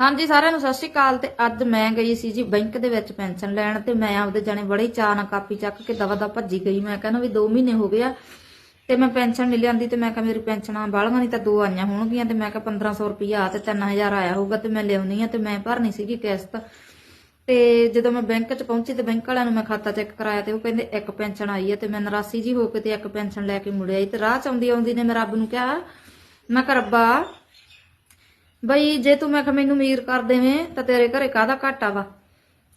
ਹਾਂਜੀ, ਸਾਰਿਆਂ ਨੂੰ ਸਤਿ ਸ਼੍ਰੀ ਅਕਾਲ ਤੇ ਅੱਜ ਮੈਂ ਗਈ ਸੀ ਜੀ ਬੈਂਕ ਦੇ ਵਿੱਚ ਪੈਨਸ਼ਨ ਲੈਣ ਤੇ ਮੈਂ ਆਪਦੇ ਜਾਣੇ ਬੜੇ ਚਾਅ ਨਾਲ ਕਾਪੀ ਚੱਕ ਕੇ ਦਵਾ ਦਾ ਭੱਜੀ ਗਈ। ਮੈਂ ਕਹਿੰਦਾ ਵੀ 2 ਮਹੀਨੇ ਹੋ ਗਏ ਆ ਤੇ ਮੈਂ ਪੈਨਸ਼ਨ ਨਹੀਂ ਲਿਆਂਦੀ ਤੇ ਮੈਂ ਕਿਹਾ ਮੇਰੀ ਪੈਨਸ਼ਨਾਂ ਬਾਲਵਾਂ ਨਹੀਂ ਤਾਂ ਦੋ ਆਈਆਂ ਹੋਣਗੀਆਂ ਤੇ ਮੈਂ ਕਿਹਾ 1500 ਰੁਪਇਆ ਆ ਤੇ 3000 ਆਇਆ ਹੋਊਗਾ ਤੇ ਮੈਂ ਲਿਆਉਣੀ ਆ ਤੇ ਮੈਂ ਭਰਨੀ ਸੀਗੀ ਕਿਸ਼ਤ। ਤੇ ਜਦੋਂ ਮੈਂ ਬੈਂਕ 'ਚ ਪਹੁੰਚੀ ਤੇ ਬੈਂਕ ਵਾਲਿਆਂ ਨੂੰ ਮੈਂ ਖਾਤਾ ਚੈੱਕ ਕਰਾਇਆ ਤੇ ਉਹ ਕਹਿੰਦੇ ਇੱਕ ਪੈਨਸ਼ਨ ਆਈ ਹੈ ਤੇ ਮੈਂ ਨਰਾਸੀ ਜੀ ਹੋ ਕੇ ਤੇ ਇੱਕ ਪੈਨਸ਼ਨ ਲੈ ਕੇ ਮੁੜਿਆ ਆਈ ਤੇ ਰਾਹ 'ਚ ਆਉਂਦੀ ਆਉਂਦੀ ਨੇ ਮੈਂ ਰੱਬ ਨੂੰ ਕਿਹਾ, ਮੈਂ ਕਿਹਾ ਰੱਬਾ ਬਈ ਜੇ ਤੂੰ ਮੈਂ ਕਿਹਾ ਮੈਨੂੰ ਅਮੀਰ ਕਰ ਦੇਵੇਂ ਤਾਂ ਤੇਰੇ ਘਰੇ ਕਾਹਦਾ ਘਾਟਾ ਵਾ?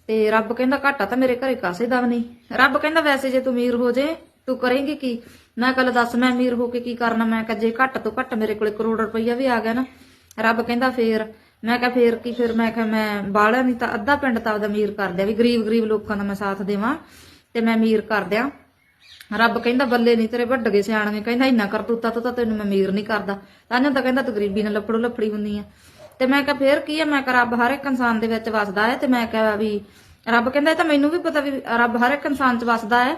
ਤੇ ਰੱਬ ਕਹਿੰਦਾ ਘਾਟਾ ਤਾਂ ਮੇਰੇ ਘਰੇ ਕਾਸੇ ਦਾ ਵੀ ਨਹੀਂ। ਰੱਬ ਕਹਿੰਦਾ ਵੈਸੇ ਜੇ ਤੂੰ ਅਮੀਰ ਹੋ ਜੇ, ਤੂੰ ਕਰੇਂਗੀ ਕੀ? ਮੈਂ ਕੱਲ ਦੱਸ ਮੈਂ ਅਮੀਰ ਹੋ ਕੇ ਕੀ ਕਰਨਾ? ਮੈਂ ਕਿਹਾ ਜੇ ਘੱਟ ਤੋਂ ਘੱਟ ਮੇਰੇ ਕੋਲੇ ਕਰੋੜ ਰੁਪਈਆ ਵੀ ਆ ਗਿਆ ਨਾ, ਰੱਬ ਕਹਿੰਦਾ ਫੇਰ। ਮੈਂ ਕਿਹਾ ਫੇਰ ਕੀ? ਫਿਰ ਮੈਂ ਕਿਹਾ ਮੈਂ ਬਾਹਲਾ ਨਹੀਂ ਤਾਂ ਅੱਧਾ ਪਿੰਡ ਤਾਂ ਆਪਦਾ ਅਮੀਰ ਕਰ ਦਿਆਂ ਵੀ ਗਰੀਬ ਗਰੀਬ ਲੋਕਾਂ ਦਾ ਮੈਂ ਸਾਥ ਦੇਵਾਂ ਤੇ ਮੈਂ ਅਮੀਰ ਕਰ ਦਿਆਂ। ਰੱਬ ਕਹਿੰਦਾ ਬੱਲੇ ਨਹੀਂ ਤੇਰੇ ਵੱਡ ਗਏ ਸਿਆਣਵੇਂ ਕਹਿੰਦਾ ਇੰਨਾ ਕਰਤੂਤਾ ਤਾਂ ਤੈਨੂੰ ਮੈਂ ਅਮੀਰ ਨਹੀਂ ਕਰਦਾ। ਤਾਂ ਤਾਂ ਕਹਿੰਦਾ ਤੂੰ ਗਰੀਬੀ ਨਾਲ ਲੱਪੜੋ ਲੱਪੜੀ ਹੁੰਦੀ ਆ। ਤੇ ਮੈਂ ਕਿਹਾ, ਫੇਰ ਕੀ ਆ? ਮੈਂ ਕਿਹਾ, ਰੱਬ ਹਰ ਇੱਕ ਇਨਸਾਨ ਦੇ ਵਿੱਚ ਵਸਦਾ ਹੈ ਤੇ ਮੈਂ ਕਿਹਾ ਵੀ ਰੱਬ ਕਹਿੰਦਾ ਇਹ ਤਾਂ ਮੈਨੂੰ ਵੀ ਪਤਾ ਵੀ ਰੱਬ ਹਰ ਇੱਕ ਇਨਸਾਨ 'ਚ ਵਸਦਾ ਹੈ।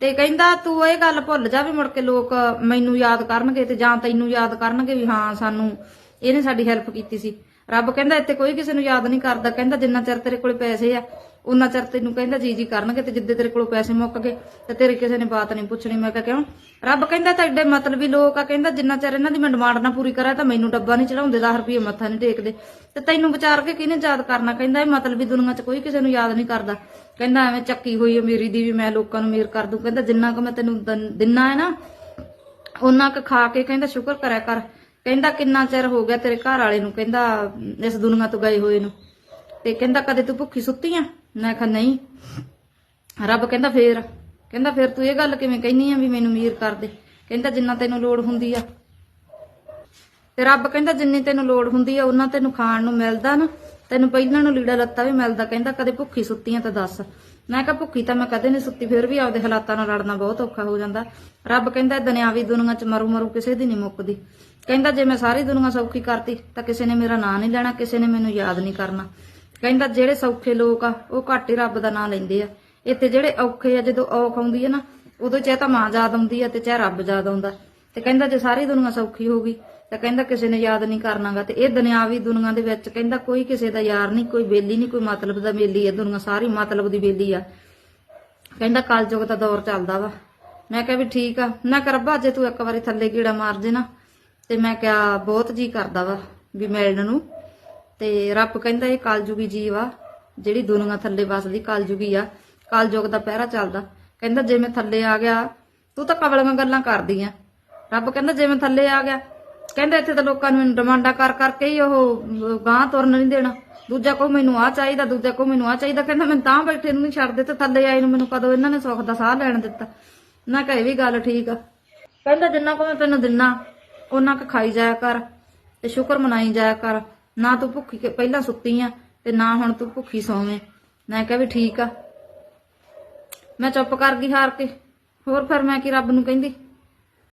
ਤੇ ਕਹਿੰਦਾ ਤੂੰ ਇਹ ਗੱਲ ਭੁੱਲ ਜਾ ਵੀ ਮੁੜ ਕੇ ਲੋਕ ਮੈਨੂੰ ਯਾਦ ਕਰਨਗੇ ਤੇ ਜਾਂ ਤੈਨੂੰ ਯਾਦ ਕਰਨਗੇ ਵੀ ਹਾਂ, ਸਾਨੂੰ ਇਹਨੇ ਸਾਡੀ ਹੈਲਪ ਕੀਤੀ ਸੀ। ਰੱਬ ਕਹਿੰਦਾ ਇੱਥੇ ਕੋਈ ਕਿਸੇ ਨੂੰ ਯਾਦ ਨਹੀਂ ਕਰਦਾ, ਕਹਿੰਦਾ ਜਿੰਨਾ ਚਿਰ ਤੇਰੇ ਕੋਲ ਪੈਸੇ ਆ ਉਹਨਾਂ ਚਿਰ ਤੈਨੂੰ ਕਹਿੰਦਾ ਜੀ ਜੀ ਕਰਨਗੇ ਤੇ ਜਿੱਦੇ ਤੇਰੇ ਕੋਲ ਪੈਸੇ ਮੁੱਕ ਗਏ ਤੇ ਤੇਰੇ ਕਿਸੇ ਨੇ ਬਾਤ ਨਹੀਂ ਪੁੱਛਣੀ। ਮੈਂ ਕਿਹਾ, ਕਿਉਂ? ਰੱਬ ਕਹਿੰਦਾ ਤਾਂ ਐਡੇ ਮਤਲਬੀ ਲੋਕ ਆ, ਕਹਿੰਦਾ ਜਿੰਨਾ ਚਿਰ ਇਹਨਾਂ ਦੀ ਮੈਂ ਡਿਮਾਂਡ ਨਾ ਪੂਰੀ ਕਰਾਂ ਤਾਂ ਮੈਨੂੰ ਡੱਬਾ ਨਹੀਂ ਚੜਾਉਂਦੇ 10 ਰੁਪਏ ਮੱਥਾ ਨਹੀਂ ਟੇਕਦੇ। ਤੇ ਤੈਨੂੰ ਵਿਚਾਰ ਕੇ ਕਿਹਨੇ ਯਾਦ ਕਰਨਾ? ਕਹਿੰਦਾ ਇਹ ਮਤਲਬੀ ਦੁਨੀਆ 'ਚ ਕੋਈ ਕਿਸੇ ਨੂੰ ਯਾਦ ਨਹੀਂ ਕਰਦਾ। ਕਹਿੰਦਾ ਐਵੇਂ ਚੱਕੀ ਹੋਈ ਅਮੀਰੀ ਦੀ ਵੀ, ਮੈਂ ਲੋਕਾਂ ਨੂੰ ਅਮੀਰ ਕਰ ਦੂੰ। ਕਹਿੰਦਾ ਜਿੰਨਾ ਕੁ ਮੈਂ ਤੈਨੂੰ ਦਿੰਨਾ ਦਿਨਾ ਹੈ ਨਾ ਉਹਨਾਂ ਕ ਖਾ ਕੇ ਕਹਿੰਦਾ ਸ਼ੁਕਰ ਕਰਿਆ ਕਰ। ਕਹਿੰਦਾ ਕਿੰਨਾ ਚਿਰ ਹੋ ਗਿਆ ਤੇਰੇ ਘਰ ਵਾਲੇ ਨੂੰ? ਕਹਿੰਦਾ, ਇਸ ਦੁਨੀਆ ਤੋਂ ਗਏ ਹੋਏ ਨੂੰ। ਤੇ ਕਹਿੰਦਾ, ਕਦੇ ਤੂੰ ਭੁੱਖੀ ਸੁੱਤੀ ਆ? ਮੈਂ ਕਿਹਾ, ਨਹੀਂ। ਰੱਬ ਕਹਿੰਦਾ, ਫੇਰ। ਕਹਿੰਦਾ, ਫੇਰ ਤੂੰ ਇਹ ਗੱਲ ਕਿਵੇਂ ਕਹਿਨੀ ਆ ਵੀ ਮੈਨੂੰ ਅਮੀਰ ਕਰ ਦੇ? ਕਹਿੰਦਾ, ਜਿੰਨਾ ਤੈਨੂੰ ਲੋੜ ਹੁੰਦੀ ਆ। ਤੇ ਰੱਬ ਕਹਿੰਦਾ, ਜਿੰਨੀ ਤੈਨੂੰ ਲੋੜ ਹੁੰਦੀ ਆ, ਉਹਨਾਂ ਤੈਨੂੰ ਖਾਣ ਨੂੰ ਮਿਲਦਾ ਨਾ। ਤੈਨੂੰ ਪਹਿਲਾਂ ਨੂੰ ਲੀੜਾ ਲੱਤਾ ਵੀ ਮਿਲਦਾ ਕਹਿੰਦਾ, ਕਦੇ ਭੁੱਖੀ ਸੁੱਤੀ ਆ ਤਾਂ ਦੱਸ। ਮੈਂ ਕਿਹਾ, ਭੁੱਖੀ ਤਾਂ ਮੈਂ ਕਦੇ ਨਹੀਂ ਸੁੱਤੀ, ਫਿਰ ਵੀ ਆਪਦੇ ਹਾਲਾਤਾਂ ਨਾਲ ਲੜਨਾ ਬਹੁਤ ਔਖਾ ਹੋ ਜਾਂਦਾ। ਰੱਬ ਕਹਿੰਦਾ, ਦੁਨਿਆਵੀ ਦੁਨੀਆ 'ਚ ਮਰੂ ਮਰੂ ਕਿਸੇ ਦੀ ਨਹੀਂ ਮੁੱਕਦੀ। ਕਹਿੰਦਾ, ਜੇ ਮੈਂ ਸਾਰੀ ਦੁਨੀਆ ਸੌਖੀ ਕਰਤੀ, ਤਾਂ ਕਿਸੇ ਨੇ ਮੇਰਾ ਨਾਂ ਨਹੀਂ ਲੈਣਾ, ਕਿਸੇ ਨੇ ਮੈਨੂੰ ਯਾਦ ਨਹੀਂ ਕਰਨਾ। ਕਹਿੰਦਾ, ਜਿਹੜੇ ਸੌਖੇ ਲੋਕ ਆ, ਉਹ ਘੱਟ ਹੀ ਰੱਬ ਦਾ ਨਾਂ ਲੈਂਦੇ ਆ। ਇੱਥੇ ਜਿਹੜੇ ਔਖੇ ਆ, ਜਦੋਂ ਔਖ ਆਉਂਦੀ ਹੈ ਨਾ, ਉਦੋਂ ਚਾਹੇ ਤਾਂ ਮਾਂ ਯਾਦ ਆਉਂਦੀ ਆ ਤੇ ਚਾਹੇ ਰੱਬ ਯਾਦ ਆਉਂਦਾ। ਤੇ ਕਹਿੰਦਾ, ਜੇ ਸਾਰੀ ਦੁਨੀਆ ਸੌਖੀ ਹੋ ਗਈ ਤਾਂ ਕਹਿੰਦਾ ਕਿਸੇ ਨੇ ਯਾਦ ਨਹੀਂ ਕਰਨਾਗਾ ਤੇ ਇਹ ਦੁਨਿਆਵੀ ਦੁਨੀਆ ਦੇ ਵਿੱਚ ਕਹਿੰਦਾ ਕੋਈ ਕਿਸੇ ਦਾ ਯਾਰ ਨਹੀਂ, ਕੋਈ ਬੇਲੀ ਨਹੀਂ, ਕੋਈ ਮਤਲਬ ਦਾ ਬੇਲੀ ਹੈ ਦੁਨੀਆ ਸਾਰੀ ਮਤਲਬ ਦੀ ਬੇਲੀ ਆ। ਕਹਿੰਦਾ ਕਲਯੁਗ ਦਾ ਦੌਰ ਚੱਲਦਾ ਵਾ। ਮੈਂ ਕਿਹਾ ਵੀ ਠੀਕ ਆ। ਨਾ ਕਰ ਰੱਬਾ, ਜੇ ਤੂੰ ਇੱਕ ਵਾਰੀ ਥੱਲੇ ਕੀੜਾ ਮਾਰ ਦੇ ਨਾ, ਤੇ ਮੈਂ ਕਿਹਾ ਬਹੁਤ ਜੀ ਕਰਦਾ ਵਾ ਵੀ ਮਿਲਣ ਨੂੰ। ਤੇ ਰੱਬ ਕਹਿੰਦਾ ਇਹ ਕਲਯੁਗੀ ਜੀਵ ਆ, ਜਿਹੜੀ ਦੁਨੀਆ ਥੱਲੇ ਵਸਦੀ ਕਲਯੁਗੀ ਆ। ਕਲਯੁਗ ਦਾ ਪਹਿਰਾ ਚੱਲਦਾ। ਕਹਿੰਦਾ ਜੇ ਮੈਂ ਥੱਲੇ ਆ ਗਿਆ, ਤੂੰ ਤਾਂ ਕਵਲੀਆਂ ਗੱਲਾਂ ਕਰਦੀ ਆ। ਰੱਬ ਕਹਿੰਦਾ ਜੇ ਮੈਂ ਥੱਲੇ ਆ ਗਿਆ ਕਹਿੰਦਾ ਇੱਥੇ ਤਾਂ ਲੋਕਾਂ ਨੂੰ ਡਿਮਾਂਡਾਂ ਕਰ ਕਰਕੇ ਹੀ ਉਹ ਗਾਂ ਤੁਰਨ ਨਹੀਂ ਦੇਣਾ। ਦੂਜਾ ਕੋ ਮੈਨੂੰ ਆ ਚਾਹੀਦਾ, ਦੂਜਾ ਕੋ ਮੈਨੂੰ ਆ ਚਾਹੀਦਾ। ਕਹਿੰਦਾ ਮੈਂ ਤਾਂ ਬੈਠੇ ਨੂੰ ਨਹੀਂ ਛੱਡਦੇ ਤੇ ਥੱਲੇ ਆਏ ਨੂੰ ਮੈਨੂੰ ਕਦੋਂ ਇਹਨਾਂ ਨੇ ਸੁੱਖ ਦਾ ਸਾਹ ਲੈਣ ਦਿੱਤਾ। ਮੈਂ ਕਿਹਾ ਇਹ ਵੀ ਗੱਲ ਠੀਕ ਆ। ਕਹਿੰਦਾ ਜਿੰਨਾ ਕੋ ਮੈਂ ਤੈਨੂੰ ਦਿਨਾ ਉਹਨਾਂ ਕ ਖਾਈ ਜਾਇਆ ਕਰ ਤੇ ਸ਼ੁਕਰ ਮਨਾਈ ਜਾਇਆ ਕਰ। ਨਾ ਤੂੰ ਭੁੱਖੀ ਪਹਿਲਾਂ ਸੁੱਤੀ ਆ ਤੇ ਨਾ ਹੁਣ ਤੂੰ ਭੁੱਖੀ ਸੌਵੇਂ। ਮੈਂ ਕਿਹਾ ਵੀ ਠੀਕ ਆ। ਮੈਂ ਚੁੱਪ ਕਰ ਗਈ ਹਾਰ ਕੇ। ਹੋਰ ਫਿਰ ਮੈਂ ਕੀ ਰੱਬ ਨੂੰ ਕਹਿੰਦੀ?